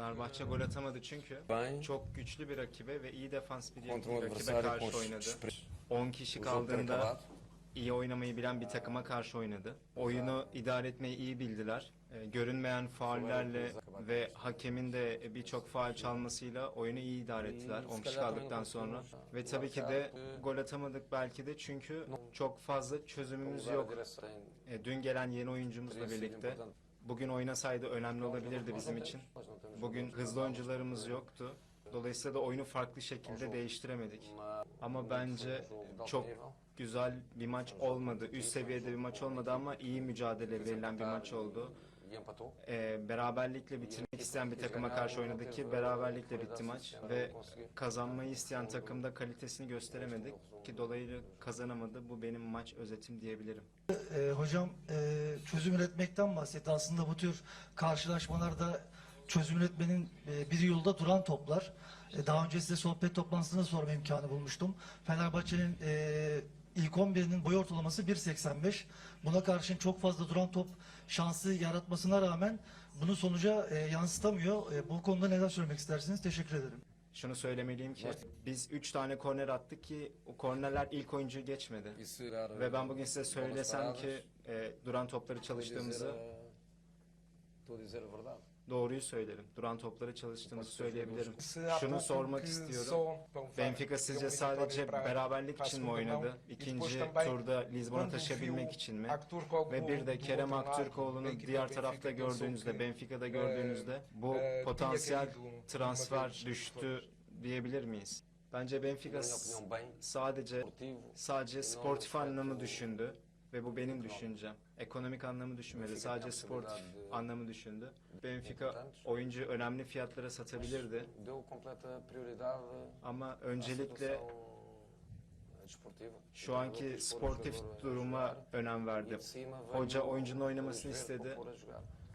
Fenerbahçe gol atamadı çünkü çok güçlü bir rakibe ve iyi defans bir, rakibe karşı oynadı. express- 10 kişi kaldığında iyi oynamayı bilen bir takıma karşı oynadı. Oyunu idare etmeyi iyi bildiler. Ee, görünmeyen faullerle ve hakemin de birçok faul çalmasıyla oyunu iyi idare ettiler 10 kişi kaldıktan sonra. Ve tabii ki de gol atamadık belki de çünkü çok fazla çözümümüz yok. Ee, dün gelen yeni oyuncumuzla birlikte. Bugün oynasaydı önemli olabilirdi bizim için. Bugün hızlı oyuncularımız yoktu. Dolayısıyla da oyunu farklı şekilde değiştiremedik. Ama bence çok güzel bir maç olmadı. Üst seviyede bir maç olmadı ama iyi mücadele verilen bir maç oldu. E beraberlikle bitirmek isteyen bir takıma karşı oynadık ki beraberlikle bitti maç ve kazanmayı isteyen takımda kalitesini gösteremedik ki dolayı kazanamadı. Bu benim maç özetim diyebilirim. Ee, hocam e, çözüm üretmekten bahsetti. Aslında bu tür karşılaşmalarda çözüm üretmenin e, bir yolda duran toplar. E, daha önce size sohbet toplantısında sorma imkanı bulmuştum. Fenerbahçe'nin e, ilk 11'inin boy ortalaması 1.85. Buna karşın çok fazla duran top şansı yaratmasına rağmen bunu sonuca e, yansıtamıyor. E, bu konuda neler söylemek istersiniz? Teşekkür ederim. Şunu söylemeliyim ki biz 3 tane korner attık ki o kornerler ilk oyuncuyu geçmedi. Ve ben bugün size söylesem ki e, duran topları çalıştığımızı dizer a verdade. doğruyu söylerim. Duran topları çalıştığımızı söyleyebilirim. Şunu sormak istiyorum. Benfica sizce sadece beraberlik için mi oynadı? e İkinci turda Lizbon'a quando taşıyabilmek için mi? Ve bir de Kerem Aktürkoğlu'nu diğer tarafta gördüğünüzde, Benfica'da gördüğünüzde bu eh, potansiyel transfer düştü diyebilir miyiz? Bence Benfica sadece sadece e sportif anlamı düşündü ve bu benim düşüncem. Ekonomik anlamı düşünmedi. Sadece sportif de- anlamı düşündü. Benfica oyuncu önemli fiyatlara satabilirdi ama öncelikle şu anki sportif duruma önem E verdi. cima veio Hoca oyuncunun oynamasını Verde istedi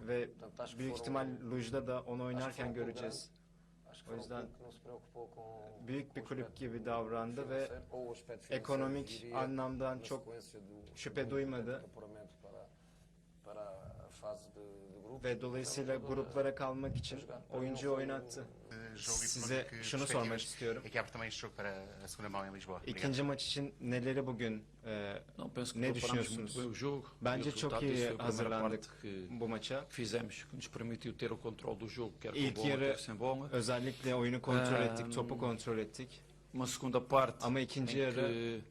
ve büyük ihtimal Luj'da da onu oynarken foram göreceğiz. O yüzden büyük bir kulüp gibi davrandı ve ekonomik anlamdan çok şüphe duymadı. Ve dolayısıyla gruplara kalmak için oyuncuyu oynattı. jogo e Size que şunu sormak istiyorum. é que abre também este jogo para a segunda mão em Lisboa. Obrigado. İkinci maç için neleri bugün e, ne düşünüyorsunuz? Bence E o çok iyi hazırlandık bu maça. fizemos, que nos permitiu ter o controle do jogo, quer com İlk bola, yarı quer sem bola. özellikle oyunu kontrol Eee, ettik, topu kontrol ettik. Ama ikinci yarı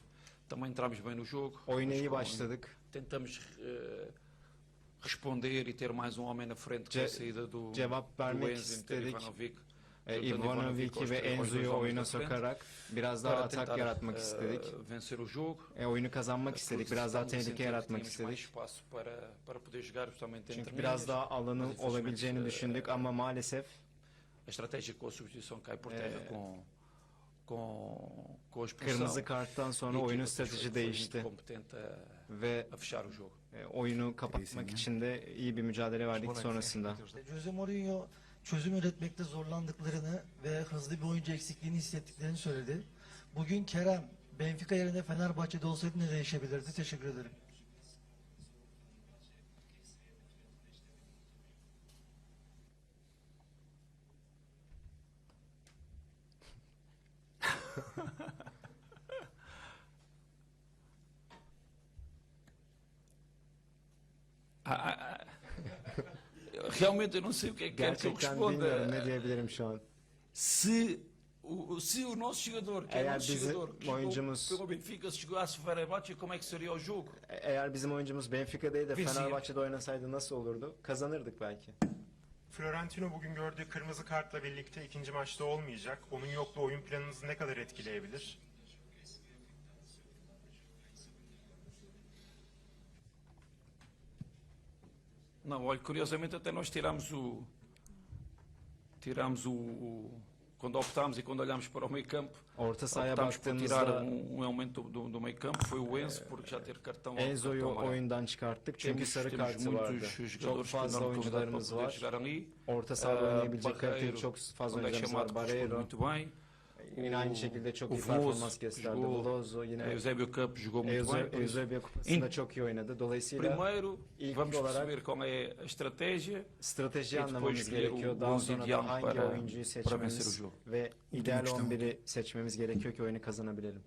também entramos bem no jogo. oyuna iyi başladık. Tentamos eh, responder e ter mais um homem na frente com Ce- a saída do, cevap do vermek Enzo e istedik. Ivanovic. E, Juntando Ivanovic'i aos ve Enzo'yu oyuna da frente, sokarak biraz daha para atak tentar, yaratmak eh, istedik. vencer o jogo. E, oyunu kazanmak istedik, Porque biraz daha tehlike yaratmak istedik. Çünkü biraz linhas. daha alanın olabileceğini eh, düşündük ama maalesef a estratégia com a substituição cai por terra Eh, com, com, com a expulsão. Kırmızı karttan E sonra a oyunun equipa depois strateji değişti ve e, oyunu kapatmak için de iyi bir mücadele verdik sonrasında. Jose Mourinho çözüm üretmekte zorlandıklarını ve hızlı bir oyuncu eksikliğini hissettiklerini söyledi. Bugün Kerem Benfica yerine Fenerbahçe'de olsaydı ne değişebilirdi? Teşekkür ederim. Realmente não sei o que é que quer que eu Gerçekten responda. bilmiyorum ne diyebilirim şu an. Se o, se o nosso jogador, que é Eğer o nosso bizim jogador, que jogou oyuncumuz- pelo Benfica, se jogasse Fenerbahçe, como é que seria o jogo? E- Eğer bizim oyuncumuz Benfica'daydı da Biz- Fenerbahçe'de oynasaydı nasıl olurdu? Kazanırdık belki. Florentino bugün gördüğü kırmızı kartla birlikte ikinci maçta olmayacak. Onun yokluğu oyun planınızı ne kadar etkileyebilir? Não, olha, curiosamente até nós tiramos o. Tiramos o. o- quando optámos e quando olhámos para o meio campo, optámos por tirar baktığımızda um, um elemento do, do meio campo, foi o Enzo, porque já ter cartão, Enzo'yu cartão amarelo. oyundan çıkarttık çünkü Temos, sarı kartı vardı. muitos Çok jogadores com fazla enorme qualidade para oyuncularımız poder var. jogar ali. Orta Ah, oynayabilecek kaliteli çok fazla é oyuncularımız var. Barreiro muito bem. Yine aynı şekilde çok o iyi performans gösterdi. Veloso yine Eusébio Campos jogou muito Eusebio, bem. Eusebio Kupası'nda çok iyi oynadı. Dolayısıyla Primeiro, ilk vamos olarak perceber qual é a estratégia strateji e depois anlamamız gerekiyor. o Daha 11 sonra da hangi para- oyuncuyu para vencer o seçmemiz jogo. ve ideal 11'i seçmemiz gerekiyor ki oyunu kazanabilelim.